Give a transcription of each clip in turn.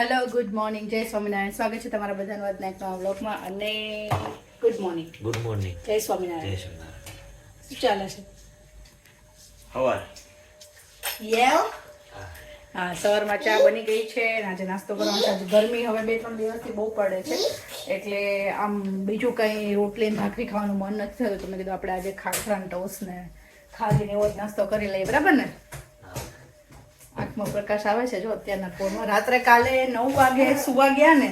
Hello good morning જય સ્વામિનારાયણ સ્વાગત છે તમારા બધાનું એક નવા બ્લોગમાં અને ગુડ મોર્નિંગ ગુડ મોર્નિંગ જય જય સ્વામિનારાયણ શું ચાલે છે હવાર યે હા સવારમાં ચા બની ગઈ છે આજે નાસ્તો કરવાનો છે. ગરમી હવે બે ત્રણ દિવસથી બહુ પડે છે. એટલે આમ બીજું કંઈ રોટલી ભાખરી ખાવાનું મન નથી થયું. તો મેં કીધું આપણે આજે ખાખરા ટોસ ને ખાધીને એવો જ નાસ્તો કરી લઈએ. બરાબર ને? આંખમાં પ્રકાશ આવે છે જો અત્યારના ફોનમાં રાત્રે કાલે નવ વાગે સુવા ગયા ને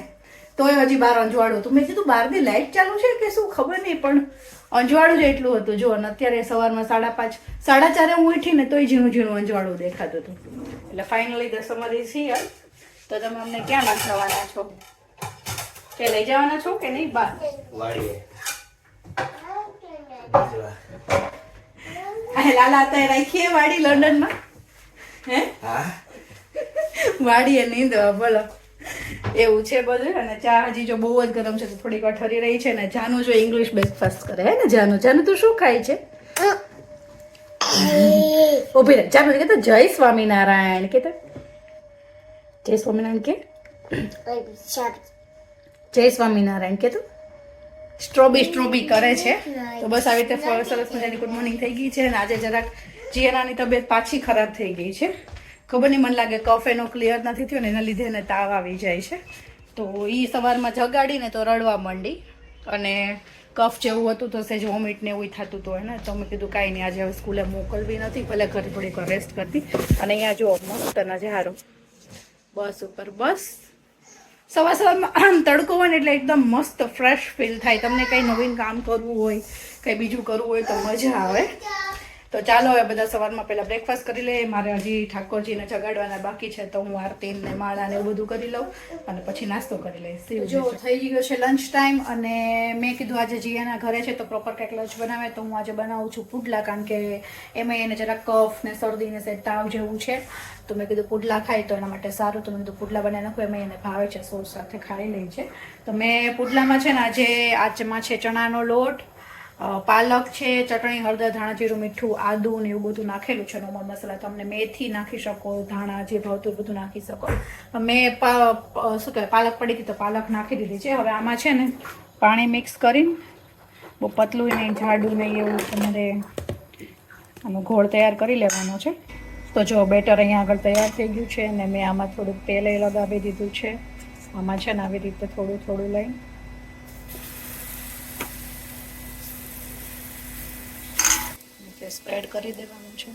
તોય હજી બાર અંજવાળું હતું. મેં કીધું બહારની લાઇટ ચાલુ છે કે શું? ખબર નહીં પણ અંજવાળું જ એટલું હતું. જો અને અત્યારે સવારમાં સાડા પાંચ સાડા ચારે હું ઉઠી ને તોય ઝીણું ઝીણું અંજવાળું દેખાતું હતું. એટલે finally the summer is here તો તમે અમને ક્યાં નાખવાના છો? કે લઈ જવાના છો કે નહીં? બહાર વાડીએ. બીજવા. આ લાલા અત્યારે રાખીએ વાડી લંડનમાં. હે? હા? વાડીએ નીંદવા બોલો એવું છે બધું અને ચા હજી જો બહુ જ ગરમ છે તો થોડીક વાર ઠરી રહી છે ને જાનું જો ઇંગ્લિશ બ્રેકફાસ્ટ કરે હે ને જાનું? જાનું તું શું ખાય છે? ઊભી રહે. જાનું કે જય સ્વામિનારાયણ. કે જય સ્વામિનારાયણ કે? જય સ્વામિનારાયણ. કે તું સ્ટ્રોબી સ્ટ્રોબી કરે છે. તો બસ આવી રીતે સરસ મજાની ગુડ મોર્નિંગ થઈ ગઈ છે અને આજે જરાક જીયાનાની તબિયત પાછી ખરાબ થઈ ગઈ છે. ખબર નહીં, મને લાગે કફ એનો ક્લિયર નથી થયો ને એના લીધે એને તાવ આવી જાય છે. તો એ સવારમાં જગાડીને તો રડવા માંડી અને કફ જેવું હતું તો સેજ વોમિટ ને એવું થતું હતું એને. તો મેં કીધું કાંઈ નહીં, આજે હવે સ્કૂલે મોકલવી નથી, ભલે ઘરે થોડીક રેસ્ટ કરતી. અને અહીંયા જો મસ્ત નજારો. બસ ઉપર બસ. સવાર સવારમાં તડકો હોય ને એટલે એકદમ મસ્ત ફ્રેશ ફીલ થાય. તમને કંઈ નવીન કામ કરવું હોય, કંઈ બીજું કરવું હોય તો મજા આવે. તો ચાલો હવે બધા સવારમાં પહેલા બ્રેકફાસ્ટ કરી લઈએ. મારે હજી ઠાકોરજીને જગાડવાના બાકી છે, તો હું આરતી ને માળા ને એવું બધું કરી લઉં અને પછી નાસ્તો કરી લઈશ. જો, થઈ ગયો છે લંચ ટાઈમ અને મેં કીધું આજે જીયાના ઘરે છે તો પ્રોપર કંઈક લંચ બનાવે, તો હું આજે બનાવું છું પુડલા, કારણ કે એમાં એને જરા કફ ને શરદી ને સેજ તાવ જેવું છે. તો મેં કીધું પુડલા ખાય તો એના માટે સારું, તો મેં કીધું પુડલા બનાવી નાખું એમાં એને ભાવે છે, સોસ સાથે ખાઈ લે છે. તો મેં પુડલામાં છે ને આજે આજમાં છે ચણાનો લોટ પાલક છે, ચટણી, હળદર ધાણા જીરું મીઠું, આદુ ને એવું બધું નાખેલું છે નોર્મલ મસાલા. તમને મેથી નાખી શકો, ધાણા જે ભાવતું બધું નાખી શકો. મેં શું કહેવાય, પાલક પડી હતી તો પાલક નાખી દીધી છે. હવે આમાં છે ને પાણી મિક્સ કરીને બહુ પતલું નહીં, જાડું નહીં એવું તમારે આનો ઘોળ તૈયાર કરી લેવાનો છે. તો જો બેટર અહીંયા આગળ તૈયાર થઈ ગયું છે અને મેં આમાં થોડુંક તેલ એ લગાવી દીધું છે. આમાં છે ને આવી રીતે થોડું થોડું લઈ સ્પ્રેડ કરી દેવાનું છે.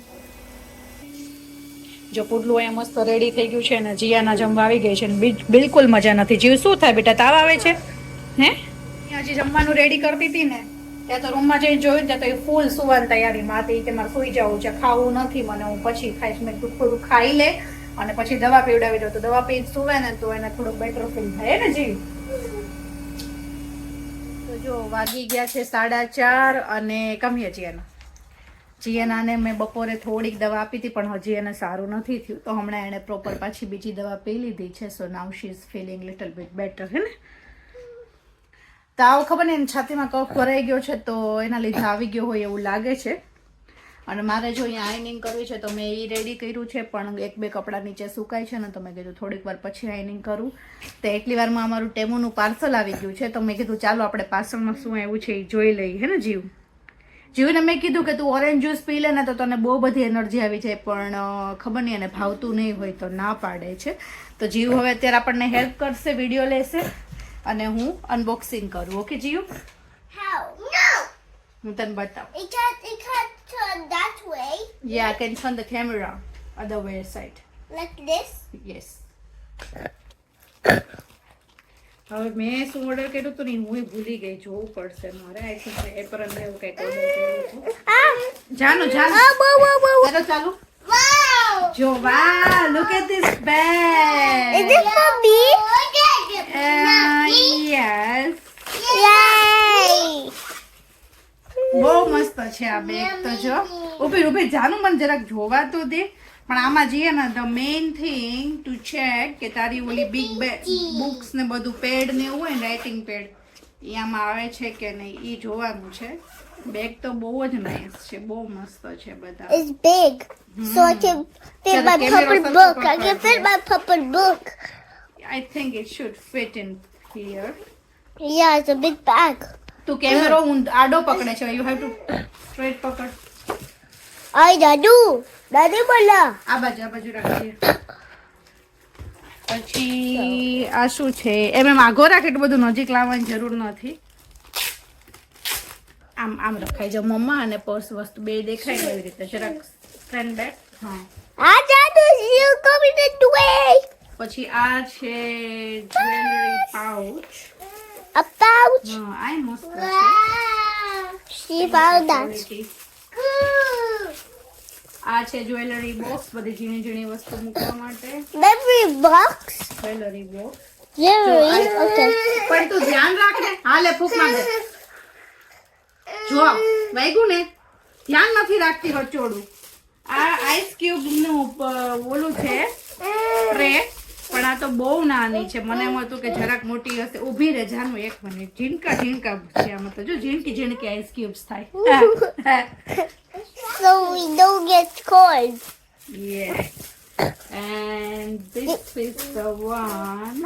જો પુડલું એ મસ્ત રેડી થઈ ગયું છે અને જીયાના જમવા આવી ગઈ છે બિલકુલ મજા નથી. જીવ શું થાય બેટા? તાવ આવે છે? હે? હજી જમવાનું રેડી કરતી હતી ને, ત્યાં તો રૂમમાં જઈને જોયું ત્યાં તો એ ફૂલ સુવાની તૈયારીમાં હતી કે મારે સુઈ જવું છે, ખાવું નથી, મને હું પછી ખાઈશ. મેં થોડું ખાઈ લે અને પછી દવા પીવડાવી દઉં. તો દવા પી સુવે ને, તો એને થોડું બેટર ફીલ થાય ને જીવ? તો જો વાગી ગયા છે સાડા ચાર અને કમીએ જીયાના. જીયાનાને મેં બપોરે થોડીક દવા આપી હતી પણ હજી એને સારું નથી થયું. તો હમણાં એણે પ્રોપર પાછી બીજી દવા પી લીધી છે so now she is feeling little bit better હે ને? તાવ ખબર ને એની છાતીમાં કફ ભરાઈ ગયો છે તો એના લીધે આવી ગયો હોય એવું લાગે છે. અને મારે જો અહીંયા આઈનિંગ કરવી છે તો મેં એ રેડી કર્યું છે પણ એક બે કપડાં નીચે સુકાય છે ને તો મેં કીધું થોડીક વાર પછી આઈનિંગ કરું. તો એટલી વારમાં અમારું ટેમોનું પાર્સલ આવી ગયું છે તો મેં કીધું ચાલો આપણે પાર્સલમાં શું આવ્યું છે એ જોઈ લઈએ હે ને જીવ? જીવને મેં કીધું કે તું ઓરેન્જ જ્યુસ પી લે ને તો તને બહુ બધી એનર્જી આવી જાય પણ ખબર નહીં એને ભાવતું નહીં હોય તો ના પાડે છે. તો જીવ હવે અત્યારે આપણને હેલ્પ કરશે વીડિયો લેશે અને હું અનબોક્સિંગ કરું. ઓકે જીવ? હું તને બતાવું. It can't, it turn way. The camera other way side Like this. Yes હવે મેં શું ઓર્ડર કર્યું હતું ને હું ભૂલી ગઈ જોવું પડશે મારે. આઈ થિંક એપરન એવું કંઈક ઓર્ડર જાનો જાનો. whoa. ચાલો જો વાહ look at this bag is it for? Uh, yes બહુ મસ્ત છે આ બેગ તો જો. ઊભી ઊભી જાનું મને જરાક જોવા તો દે. પણ આમાં જઈએ ને the main thing to check કે તારી ઓલી બિગ બુક્સ ને બધું પેડ ને એવું હોય ને રાઇટિંગ પેડ એ આમાં આવે છે કે નહીં એ જોવાનું છે બેગ તો બહુ જ નાઇસ છે બહુ મસ્ત છે બધા It's big. So I can fit my purple book. I can fit my purple book. I think it should fit in here. Yeah, it's a big bag. તું કેમેરો આડો પકડે છે યુ હેવ ટુ સ્ટ્રેટ પકડ Ay, દાદુ દાદી bola. આ બાજુ આ બાજુ રાખીએ. પછી આ શું છે? એમ એમ આગો રાખે એટલું બધું નજીક લાવવાની જરૂર નથી. આમ આમ રખાય. જો મમ્મા અને પર્સ વસ્તુ બે દેખાય એવી રીતે. જરાક સ્ટેન્ડ બેક હા. આ જાદુ યુ the way. પછી આ છે જ્વેલરી પાઉચ અ પાઉચ હા આ મસ્ત છે. શી. Quality. આ છે જ્વેલરી બોક્સ બધી ઝીણી ઝીણી વસ્તુ મૂકવા માટે. Baby box jewellery box jewellery okay પણ તું ધ્યાન રાખ ને હાલે ફૂક મારે જો વાગ્યું ને? ધ્યાન નથી રાખતી હચોડું. આ આઈસ ક્યુબનું ઓલું છે તો બહુ નાની છે મને એમ હતું કે જરાક મોટી હશે ઊભી રહે જાનું એક મિનિટ ઝીણકા ઝીણકા છે આમાં તો જો ઝીણકી ઝીણકી આઈસ ક્યુબ્સ થાય So we don't get cold. yeah and this is the one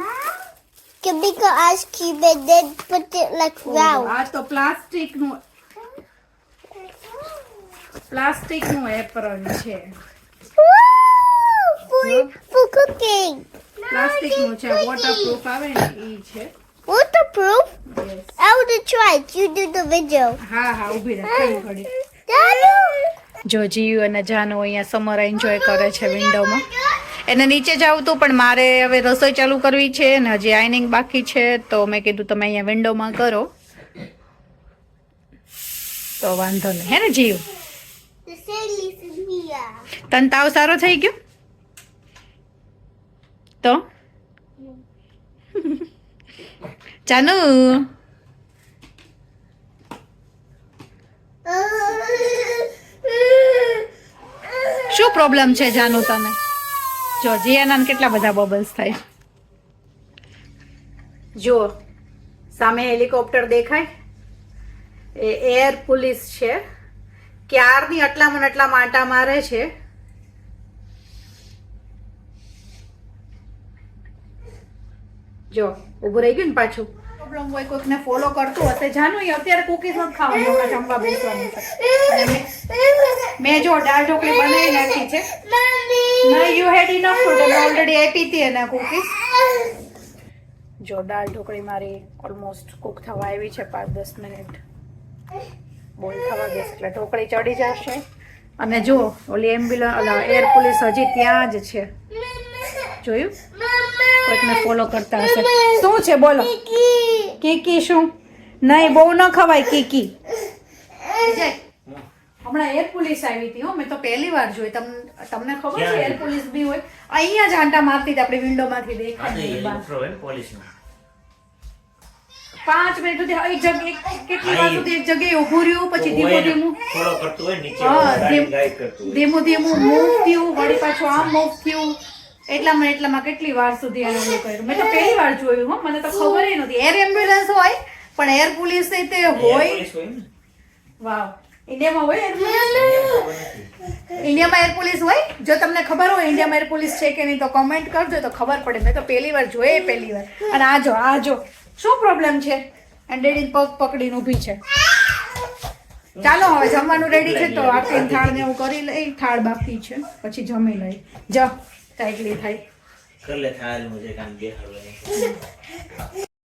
Can make an ice cube and then put it like round. આ તો પ્લાસ્ટિકનું પ્લાસ્ટિકનું એપ્રન છે! For, for cooking. પ્લાસ્ટિકનું છે વોટરપ્રૂફ આવે ને એ છે Waterproof? Yes. I to try it. You do the video. હા હા ઊભી રહે થોડી ઘડી Dadu! જો જીયુ અને જાનુ અહીંયા સમર એન્જોય કરે છે વિન્ડોમાં એને નીચે જવું હતું પણ મારે હવે રસોઈ ચાલુ કરવી છે ને હજી આઈનિંગ બાકી છે તો મેં કીધું તમે અહીંયા વિન્ડોમાં કરો તો વાંધો નહીં હે ને જીયુ The is. તને તાવ સારો થઈ ગયો તો? જાનુ શું પ્રોબ્લેમ છે, જાનુ, તને? જો જીયાના કેટલા બધા બબલ્સ થાય. જો, સામે હેલિકોપ્ટર દેખાય. એ એર પોલીસ છે. ક્યારની મને આટલામાં માટા મારે છે? જો ઊભું રહી ગયું ને પાછું. પ્રોબ્લેમ હોય કોઈકને ફોલો કરતું હશે. જાનું એ અત્યારે કુકીઝ નથી ખાવ હમણાં જમવા બેસવાનું મેં- મેં જો દાળ ઢોકળી બનાવી નાખી છે. ના યુ હેડ ઇનફ ફૂડ મેં ઓલરેડી આપી હતી એને કુકીઝ જો દાળ ઢોકળી મારી ઓલમોસ્ટ કુક થવા આવી છે પાંચ દસ મિનિટ. બોલ થવા દઈશ એટલે ઢોકળી ચડી જશે. અને જો ઓલી એમ્બ્યુલન્સ એર પોલીસ હજી ત્યાં જ છે. જોયું? કોઈકને ફોલો કરતા હશે. શું છે? બોલો. કીકી શું? નહીં બહુ ન ખવાય કીકી. હમણાં એર પોલીસ આવી હતી હો. મેં તો પહેલી વાર જોઈ. તમને તમને ખબર છે? એર પોલીસ બી હોય. અહીંયા જ આંટા મારતી હતી આપણી વિન્ડોમાંથી દેખાય. પાંચ મિનિટ સુધી એક જગ્યાએ કેટલી વાર સુધી એક જગ્યાએ ઊભું રહ્યું પછી ધીમું ધીમું? follow કરતું હોય નીચે હા, ધીમું ધીમું મૂવ થયું વળી પાછું આમ મૂવ થયું. એટલામાં એટલામાં કેટલી વાર સુધી એને ઓલું કર્યું? મેં તો પહેલી વાર જોયું હો મને તો ખબર એ નથી. એર એમ્બ્યુલન્સ હોય પણ એર પોલીસ તે હોય. વાવ ઇન્ડિયામાં હોય. ઇન્ડિયામાં એર પોલીસ હોય? જો તમને ખબર હોય ઇન્ડિયામાં એર પોલીસ છે કે નહીં તો કમેન્ટ કરજો તો ખબર પડે. મેં તો પહેલી વાર જોઈએ પહેલી વાર. અને આ જો આ જો. શું પ્રોબ્લેમ છે? અને ડેડી પગ પકડીને ઊભી છે. ચાલો હવે જમવાનું રેડી છે તો આરતી થાળ ને એવું કરી લઈ. થાળ બાકી છે પછી જમી લઈ. જ. ટાઈટલી થાય કર લે થાય મુજે કાન બેહાડો.